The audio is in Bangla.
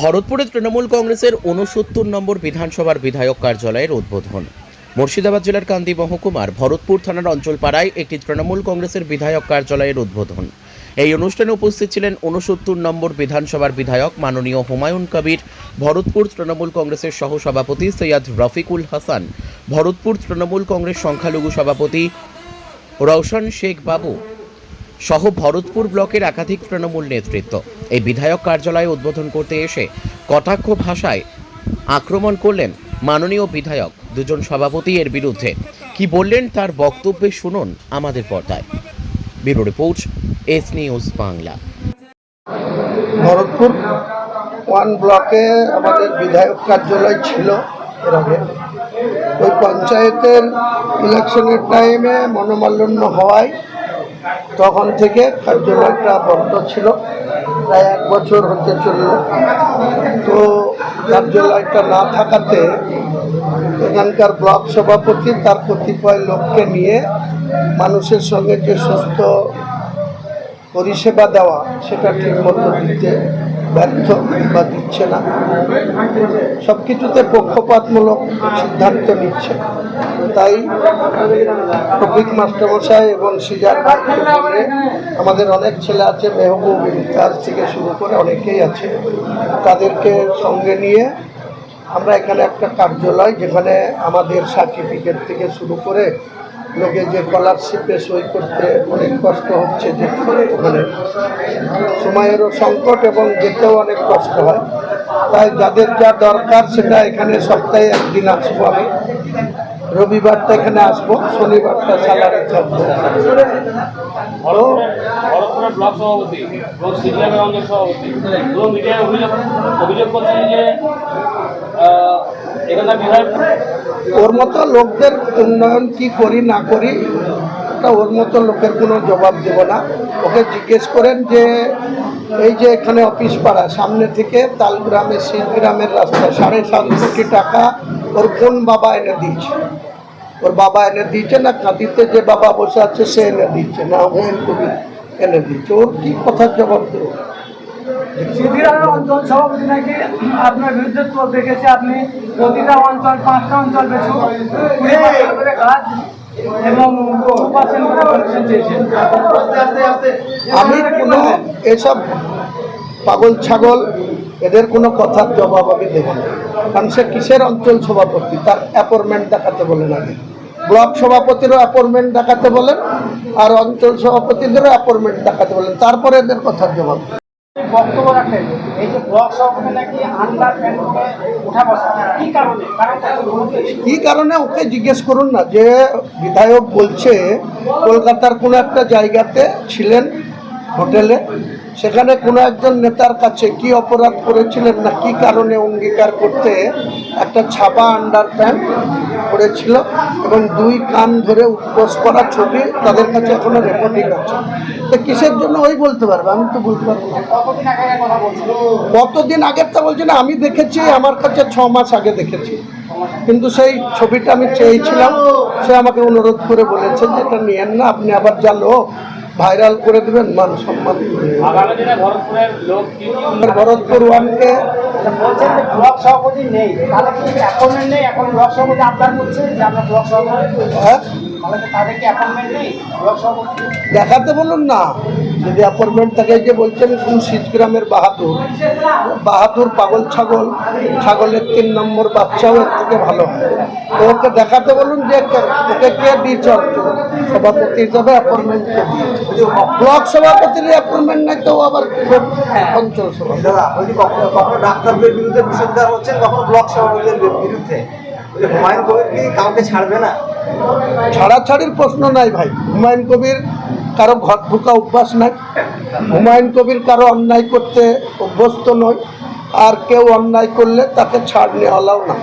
ভরতপুরে তৃণমূল কংগ্রেসের উনসত্তর নম্বর বিধানসভার বিধায়ক কার্যালয়ের উদ্বোধন। মুর্শিদাবাদ জেলার কান্দি মহকুমার ভরতপুর থানার অঞ্চলপাড়ায় একটি তৃণমূল কংগ্রেসের বিধায়ক কার্যালয়ের উদ্বোধন। এই অনুষ্ঠানে উপস্থিত ছিলেন উনসত্তর নম্বর বিধানসভার বিধায়ক মাননীয় হুমায়ুন কবির, ভরতপুর তৃণমূল কংগ্রেসের সহসভাপতি সৈয়দ রফিকুল হাসান, ভরতপুর তৃণমূল কংগ্রেস সংখ্যালঘু সভাপতি রওশন শেখ বাবু সহ ভরতপুর ব্লকের একাধিক তৃণমূল নেতৃত্ব। এই বিধায়ক কার্যালয়ে উদ্বোধন করতে এসে কটাক্ষ ভাষায় আক্রমণ করলেন মাননীয় বিধায়ক, দুজন সভাপতি এর বিরুদ্ধে। কি বললেন তার বক্তব্যে শুনুন আমাদের পর্দায়। Bureau report, S news Bangla. Bharatpur one ব্লকে আমাদের বিধায়ক কার্যালয় ছিল এর আগে ওই পঞ্চায়েতের ইলেকশনের টাইমে মনোমালিন্য হওয়ায় তখন থেকে তার জন্য একটা বন্ধ ছিল, প্রায় এক বছর হতে চলল। তো কার্যালয়টা না থাকাতে এখানকার ব্লক সভাপতি তার কতিপয় লোককে নিয়ে মানুষের সঙ্গে যে সুস্থ পরিষেবা দেওয়া, সেটা ঠিক মতো দিতে ব্যর্থ বা দিচ্ছে না। সব কিছুতে পক্ষপাতমূলক সিদ্ধান্ত নিচ্ছে। তাই টপিক মাস্টারমশাই এবং সিজার আমাদের অনেক ছেলে আছে, মেহবুব ইমতাজ থেকে শুরু করে অনেকেই আছে। তাদেরকে সঙ্গে নিয়ে আমরা এখানে একটা কার্যালয় যেখানে আমাদের সার্টিফিকেট থেকে শুরু করে লোকে যে স্কলারশিপে সই করতে অনেক কষ্ট হচ্ছে, যে ওখানে সময়েরও সংকট এবং যেতেও অনেক কষ্ট হয়। তাই যাদের যা দরকার সেটা এখানে সপ্তাহে একদিন আসব আমি। রবিবারটা এখানে আসব শনিবারটা স্যালারি থাকব ভরতপুরের ব্লক সভাপতি এবং সিপিএমের অঞ্চল সভাপতি। পুরো মিডিয়ায় অভিযোগ অভিযোগ করছেন যে আহ, এখানকার ওর মতো লোকদের উন্নয়ন কি করি না করি তা ওর মতো লোকের কোনো জবাব দেব না। ওকে জিজ্ঞেস করেন যে এই যে এখানে অফিস পাড়া সামনে থেকে তালগ্রামে শিলগ্রামের রাস্তা সাড়ে সাত কোটি টাকা ওর কোন বাবা এনে দিয়েছে? ওর বাবা এনে দিয়েছে না কাঁদিতে যে বাবা বসে আছে সে এনে দিচ্ছে না হুমায়ুন কবির এনে দিচ্ছে ওর কি কথার জবাব দেবো? অঞ্চল সভাপতি নাকি আপনার বিরুদ্ধে দেখেছে আপনি প্রতিটা অঞ্চল পাঁচটা অঞ্চল বেছে। কাজ আমি কোনো এসব পাগল ছাগল এদের কোনো কথার জবাব আমি দেব না। কারণ সে কিসের অঞ্চল সভাপতি? তার অ্যাপয়েন্টমেন্ট দেখাতে বলেন আগে। ব্লক সভাপতিরও অ্যাপয়েন্টমেন্ট দেখাতে বলেন আর অঞ্চল সভাপতিদেরও অ্যাপয়েন্টমেন্ট দেখাতে বলেন। তারপরে এদের কথার জবাব। বক্তব্য রাখেন এই যে ব্লক সভাপতি নাকি আন্ডার উঠা বসা কি কারণে? কি কারণে? ওকে জিজ্ঞেস করুন না। যে বিধায়ক বলছে কলকাতার কোনো একটা জায়গাতে ছিলেন হোটেলে সেখানে কোনো একজন নেতার কাছে কি অপরাধ করেছিলেন না কি কারণে অঙ্গীকার করতে একটা ছাপা আন্ডার প্যান্ট করেছিল এবং দুই কান ধরে উপোস করা ছবি তাদের কাছে এখনও রেকর্ডিং আছে। তো কিসের জন্য ওই বলতে পারবে? আমি তো বলতে পারব কতদিন আগেরটা বলছি না আমি দেখেছি আমার কাছে ছ মাস আগে দেখেছি। কিন্তু সেই ছবিটা আমি চেয়েছিলাম, সে আমাকে অনুরোধ করে বলেছেন যে এটা নিয়েন না, আপনি আবার যা ভাইরাল করে দেবেন, মান সম্মান ভরতপুর ওয়ানকে হ্যাঁ? দেখাতে বলুন না। যদি অ্যাপয়েন্টমেন্ট থাকে যে বলছেন কোন শীতগ্রামের বাহাদুর বাহাদুর পাগল ছাগল ছাগলের তিন নম্বর বাচ্চাও এর থেকে ভালো হয়। তো ওকে দেখাতে বলুন যে ওকে কে দিয়েছে অঞ্চল সভাপতি হিসাবে অ্যাপয়েন্টমেন্ট ব্লক সভাপতির অ্যাপয়েন্টমেন্ট নাই তো আবার অঞ্চল সভাপতি? কখনো কখনো ডাক্তারদের বিরুদ্ধে বিষোদ্গার হচ্ছেন কখনো ব্লক সভাপতিদের বিরুদ্ধে? হুমায়ুন কবির কি কাউকে ছাড়বে না? ছাড়াছাড়ির প্রশ্ন নাই ভাই। হুমায়ুন কবির কারও ঘর ঢুকা অভ্যাস নাই। হুমায়ুন কবির কারও অন্যায় করতে অভ্যস্ত নয়। আর কেউ অন্যায় করলে তাকে ছাড় নেওয়ালাও না